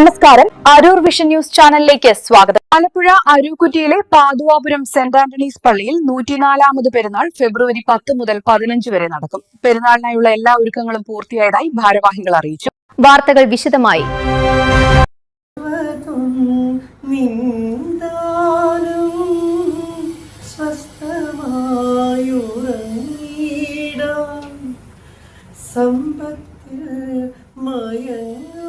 നമസ്കാരം. Aroor vision news ചാനലിലേക്ക് സ്വാഗതം. ആലപ്പുഴ അരൂക്കുറ്റിയിലെ പാതുവാപുരം സെന്റ് ആന്റണീസ് പള്ളിയിൽ നൂറ്റിനാലാമത് പെരുന്നാൾ ഫെബ്രുവരി പത്ത് മുതൽ പതിനഞ്ച് വരെ നടക്കും. പെരുന്നാളിനായുള്ള എല്ലാ ഒരുക്കങ്ങളും പൂർത്തിയായതായി ഭാരവാഹികൾ അറിയിച്ചു. വാർത്തകൾ വിശദമായി. സമ്പത്തിൽ മയങ്ങാതെ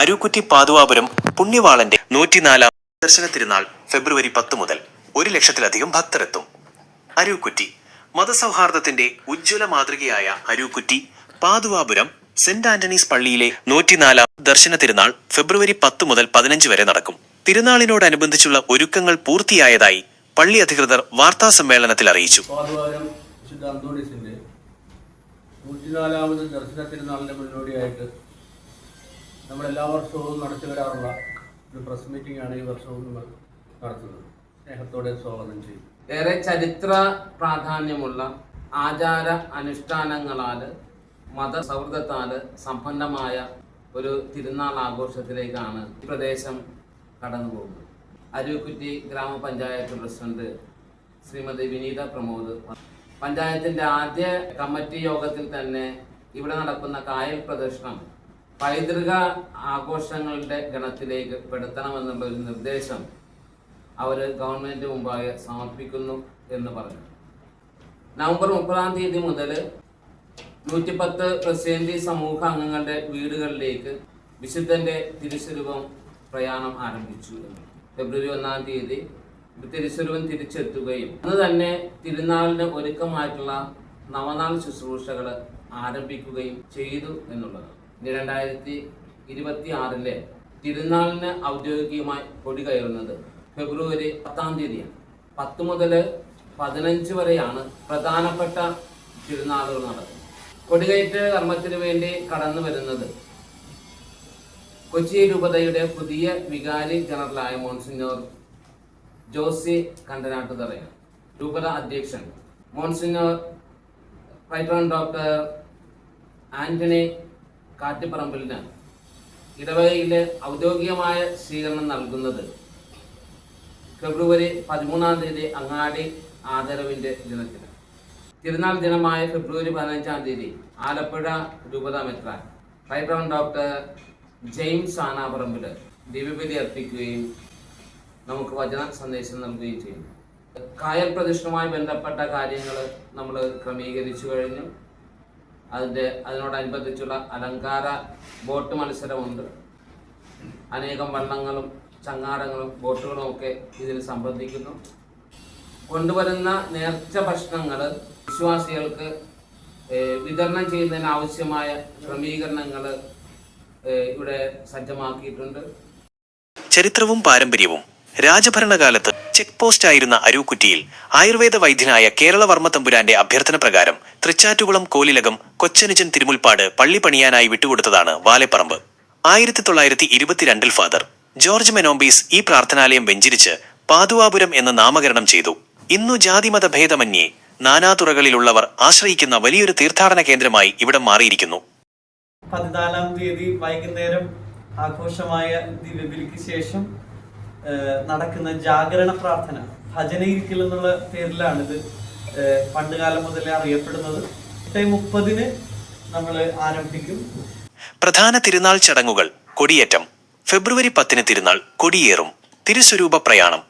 അരൂക്കുറ്റി പാതുവാപുരം പുണ്യവാളന്റെ നൂറ്റിനാലാം ദർശന തിരുനാൾ ഫെബ്രുവരി പത്ത് മുതൽ ഒരു ലക്ഷത്തിലധികം ഭക്തരെത്തും. അരൂക്കുറ്റി മതസൗഹാർദ്ദത്തിന്റെ ഉജ്ജ്വല മാതൃകയായ അരൂക്കുറ്റി പാതുവാപുരം സെന്റ് ആന്റണീസ് പള്ളിയിലെ നൂറ്റിനാലാം ദർശന തിരുനാൾ ഫെബ്രുവരി പത്ത് മുതൽ പതിനഞ്ച് വരെ നടക്കും. തിരുനാളിനോടനുബന്ധിച്ചുള്ള ഒരുക്കങ്ങൾ പൂർത്തിയായതായി പള്ളി അധികൃതർ വാർത്താ സമ്മേളനത്തിൽ അറിയിച്ചു. നൂറ്റിനാലാമത് ദർശന തിരുനാളിന്റെ മുന്നോടിയായിട്ട് നമ്മൾ എല്ലാ വർഷവും നടത്തി വരാറുള്ള ഒരു പ്രസ് മീറ്റിംഗ് ആണ് ഈ വർഷവും നമ്മൾ നടത്തുന്നത്. സ്നേഹത്തോടെ സ്വാഗതം ചെയ്യും ഏറെ ചരിത്ര പ്രാധാന്യമുള്ള ആചാര അനുഷ്ഠാനങ്ങളാൽ മതസൗഹൃദത്താൽ സമ്പന്നമായ ഒരു തിരുനാൾ ആഘോഷത്തിലേക്കാണ് ഈ പ്രദേശം കടന്നു പോകുന്നത്. അരുവിക്കുറ്റി ഗ്രാമപഞ്ചായത്ത് പ്രസിഡന്റ് ശ്രീമതി വിനീത പ്രമോദ് പഞ്ചായത്തിന്റെ ആദ്യ കമ്മിറ്റി യോഗത്തിൽ തന്നെ ഇവിടെ നടക്കുന്ന കായൽ പ്രദർശനം പൈതൃക ആഘോഷങ്ങളുടെ ഗണത്തിലേക്ക് പെടുത്തണമെന്നുള്ള ഒരു നിർദ്ദേശം അവർ ഗവൺമെന്റ് മുമ്പാകെ സമർപ്പിക്കുന്നു എന്ന് പറഞ്ഞു. നവംബർ മുപ്പതാം തീയതി മുതൽ നൂറ്റിപ്പത്ത് പ്രസിഡന്റി സമൂഹ അംഗങ്ങളുടെ വീടുകളിലേക്ക് വിശുദ്ധന്റെ തിരുസ്വരൂപം പ്രയാണം ആരംഭിച്ചു ഫെബ്രുവരി ഒന്നാം തീയതി തിരുസ്വരൂപം തിരിച്ചെത്തുകയും അന്ന് തന്നെ തിരുനാളിന് ഒരുക്കമായിട്ടുള്ള നവനാൾ ശുശ്രൂഷകൾ ആരംഭിക്കുകയും ചെയ്തു എന്നുള്ളത് രണ്ടായിരത്തി ഇരുപത്തി ആറിലെ തിരുനാളിന് ഔദ്യോഗികമായി കൊടി കയറുന്നത് ഫെബ്രുവരി പത്താം തീയതിയാണ്. പത്ത് മുതൽ പതിനഞ്ച് വരെയാണ് പ്രധാനപ്പെട്ട തിരുനാളുകൾ നടക്കുന്നത്. കൊടികയറ്റ് കർമ്മത്തിന് വേണ്ടി കടന്നു വരുന്നത് കൊച്ചി രൂപതയുടെ പുതിയ വികാരി ജനറലായ മോൺസിഞ്ഞോർ ജോസി കണ്ടനാട്ടുതറയാണ്. രൂപത അധ്യക്ഷൻ മോൺസിഞ്ഞോർ ഫൈറ്റോൺ ഡോക്ടർ ആന്റണി കാട്ടിപ്പറമ്പിലിന് ഇടവകയിലെ ഔദ്യോഗികമായ സ്വീകരണം നൽകുന്നത് ഫെബ്രുവരി പതിമൂന്നാം തീയതി അങ്ങാടി ആദരവിന്റെ ദിനത്തിന് തിരുനാൾ ദിനമായ ഫെബ്രുവരി പതിനഞ്ചാം തീയതി ആലപ്പുഴ രൂപത മെത്രാൻ റൈറ്റോൺ ഡോക്ടർ ജെയിംസ് ആനാപറമ്പിൽ ദിവ്യബലി അർപ്പിക്കുകയും നമുക്ക് വചന സന്ദേശം നൽകുകയും ചെയ്യുന്നു. കായൽ പ്രദക്ഷിണവുമായി ബന്ധപ്പെട്ട കാര്യങ്ങൾ നമ്മൾ ക്രമീകരിച്ചു കഴിഞ്ഞു. അതിന്റെ അതിനോടനുബന്ധിച്ചുള്ള അലങ്കാര ബോട്ട് മത്സരമുണ്ട്. അനേകം വള്ളങ്ങളും ചങ്ങാടങ്ങളും ബോട്ടുകളും ഒക്കെ ഇതിൽ സംബന്ധിക്കുന്നു. കൊണ്ടുവരുന്ന നേർച്ച ഭക്ഷണങ്ങൾ വിശ്വാസികൾക്ക് വിതരണം ചെയ്യുന്നതിന് ആവശ്യമായ ക്രമീകരണങ്ങൾ ഇവിടെ സജ്ജമാക്കിയിട്ടുണ്ട്. ചരിത്രവും പാരമ്പര്യവും രാജഭരണകാലത്ത് ചെക്ക് പോസ്റ്റ് ആയിരുന്ന അരൂക്കുറ്റിയിൽ ആയുർവേദ വൈദ്യനായ കേരളവർമ്മ തമ്പുരാന്റെ അഭ്യർത്ഥന പ്രകാരം തൃച്ചാറ്റുകുളം കോലിലകം കൊച്ചനുജൻ തിരുമുൽപ്പാട് പള്ളി പണിയാനായി വിട്ടുകൊടുത്തതാണ് വാലെപ്പറമ്പ്. ആയിരത്തി തൊള്ളായിരത്തി ഇരുപത്തിരണ്ടിൽ ഫാദർ ജോർജ് മെനോംബീസ് ഈ പ്രാർത്ഥനാലയം വെഞ്ചരിച്ച് പാതുവാപുരം എന്ന് നാമകരണം ചെയ്തു. ഇന്നു ജാതിമത ഭേദമന്യേ നാനാതുറകളിലുള്ളവർ ആശ്രയിക്കുന്ന വലിയൊരു തീർത്ഥാടന കേന്ദ്രമായി ഇവിടം മാറിയിരിക്കുന്നു. പതിനാലാം തീയതി വൈകുന്നേരം ആഘോഷമായ ദിവ്യബലിക്ക് ശേഷം നടക്കുന്ന ജാഗരണ പ്രാർത്ഥന ഭജനയിരിക്കൽ എന്നുള്ള പേരിലാണിത് പണ്ട് പണ്ടുകാലം മുതലേ അറിയപ്പെടുന്നത്. എട്ട് മുപ്പതിന് നമ്മൾ ആരംഭിക്കും. പ്രധാന തിരുനാൾ ചടങ്ങുകൾ കൊടിയേറ്റം. ഫെബ്രുവരി പത്തിന് തിരുനാൾ കൊടിയേറും. തിരുസ്വരൂപ പ്രയാണം.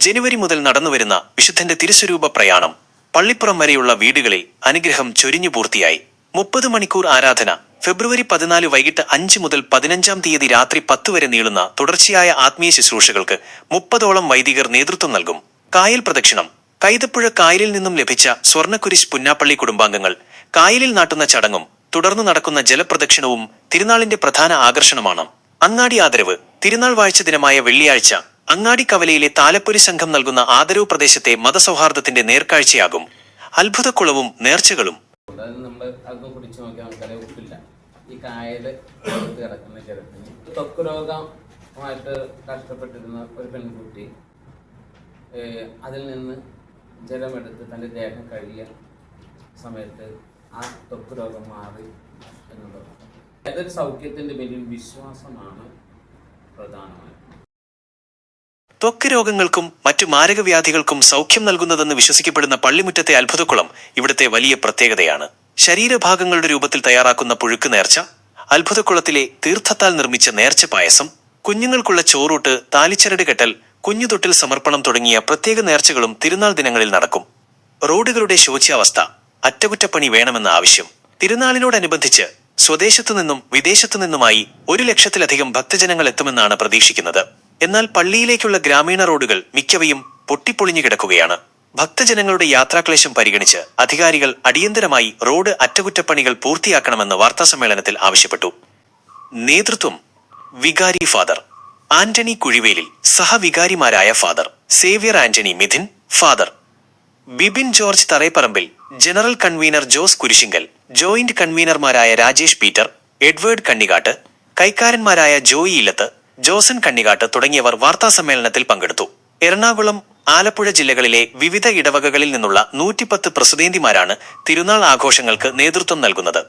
ജനുവരി മുതൽ നടന്നുവരുന്ന വിശുദ്ധന്റെ തിരുസ്വരൂപ പ്രയാണം പള്ളിപ്പുറം വരെയുള്ള വീടുകളിൽ അനുഗ്രഹം ചൊരിഞ്ഞു പൂർത്തിയായി. മുപ്പത് മണിക്കൂർ ആരാധന ഫെബ്രുവരി പതിനാല് വൈകിട്ട് അഞ്ച് മുതൽ പതിനഞ്ചാം തീയതി രാത്രി പത്ത് വരെ നീളുന്ന തുടർച്ചയായ ആത്മീയ ശുശ്രൂഷകൾക്ക് മുപ്പതോളം വൈദികർ നേതൃത്വം നൽകും. കായൽ പ്രദക്ഷിണം. കൈതപ്പുഴ കായലിൽ നിന്നും ലഭിച്ച സ്വർണക്കുരിശ് പുന്നാപ്പള്ളി കുടുംബാംഗങ്ങൾ കായലിൽ നാട്ടുന്ന ചടങ്ങും തുടർന്ന് നടക്കുന്ന ജലപ്രദക്ഷിണവും തിരുനാളിന്റെ പ്രധാന ആകർഷണമാണ്. അങ്ങാടി ആദരവ്. തിരുനാൾ വാഴ്ച ദിനമായ വെള്ളിയാഴ്ച അങ്ങാടി കവലയിലെ താലപ്പൊരി സംഘം നൽകുന്ന ആദരവ് പ്രദേശത്തെ മതസൗഹാർദ്ദത്തിന്റെ നേർക്കാഴ്ചയാകും. അത്ഭുതക്കുളവും നേർച്ചകളും. പുറത്ത് കിടക്കുന്ന ജലത്തിന് ത്വക്ക് രോഗമായിട്ട് കഷ്ടപ്പെട്ടിരുന്ന ഒരു പെൺകുട്ടി അതിൽ നിന്ന് ജലമെടുത്ത് തന്റെ ദേഹം കഴിയ സമയത്ത് ആ ത്വക്ക് രോഗം മാറി എന്നുള്ളത്. ഏതൊരു സൗഖ്യത്തിന്റെ പേരിൽ വിശ്വാസമാണ് പ്രധാനമായും. ത്വക്ക് രോഗങ്ങൾക്കും മറ്റു മാരകവ്യാധികൾക്കും സൗഖ്യം നൽകുന്നതെന്ന് വിശ്വസിക്കപ്പെടുന്ന പള്ളിമുറ്റത്തെ അത്ഭുതക്കുളം ഇവിടുത്തെ വലിയ പ്രത്യേകതയാണ്. ശരീരഭാഗങ്ങളുടെ രൂപത്തിൽ തയ്യാറാക്കുന്ന പുഴുക്ക് നേർച്ച അത്ഭുതക്കുളത്തിലെ തീർത്ഥത്താൽ നിർമ്മിച്ച നേർച്ച പായസം കുഞ്ഞുങ്ങൾക്കുള്ള ചോറൂട്ട് താലിച്ചരട് കെട്ടൽ കുഞ്ഞുതൊട്ടിൽ സമർപ്പണം തുടങ്ങിയ പ്രത്യേക നേർച്ചകളും തിരുനാൾ ദിനങ്ങളിൽ നടക്കും. റോഡുകളുടെ ശോച്യാവസ്ഥ അറ്റകുറ്റപ്പണി വേണമെന്ന ആവശ്യം. തിരുനാളിനോടനുബന്ധിച്ച് സ്വദേശത്തു നിന്നും വിദേശത്തു നിന്നുമായി ഒരു ലക്ഷത്തിലധികം ഭക്തജനങ്ങൾ എത്തുമെന്നാണ് പ്രതീക്ഷിക്കുന്നത്. എന്നാൽ പള്ളിയിലേക്കുള്ള ഗ്രാമീണ റോഡുകൾ മിക്കവയും പൊട്ടിപ്പൊളിഞ്ഞു കിടക്കുകയാണ്. ഭക്തജനങ്ങളുടെ യാത്രാക്ലേശം പരിഗണിച്ച് അധികാരികൾ അടിയന്തരമായി റോഡ് അറ്റകുറ്റപ്പണികൾ പൂർത്തിയാക്കണമെന്ന് വാർത്താസമ്മേളനത്തിൽ ആവശ്യപ്പെട്ടു. നേതൃത്വം വികാരി father. Antony Kuzhivelil സഹവികാരിമാരായ father. Xavier Antony Mithin father. Bibin George Thareparambil general convener Jose Kurisinkal joint കൺവീനർമാരായ Rajesh Peter Edward Kannikattu കൈക്കാരന്മാരായ ജോയി ഇല്ലത്ത് ജോസൻ കണ്ണികാട്ട് തുടങ്ങിയവർ വാർത്താസമ്മേളനത്തിൽ പങ്കെടുത്തു. എറണാകുളം ആലപ്പുഴ ജില്ലകളിലെ വിവിധ ഇടവകകളിൽ നിന്നുള്ള നൂറ്റിപ്പത്ത് പ്രസിദ്ധേന്തിമാരാണ് തിരുനാൾ ആഘോഷങ്ങൾക്ക് നേതൃത്വം നൽകുന്നത്.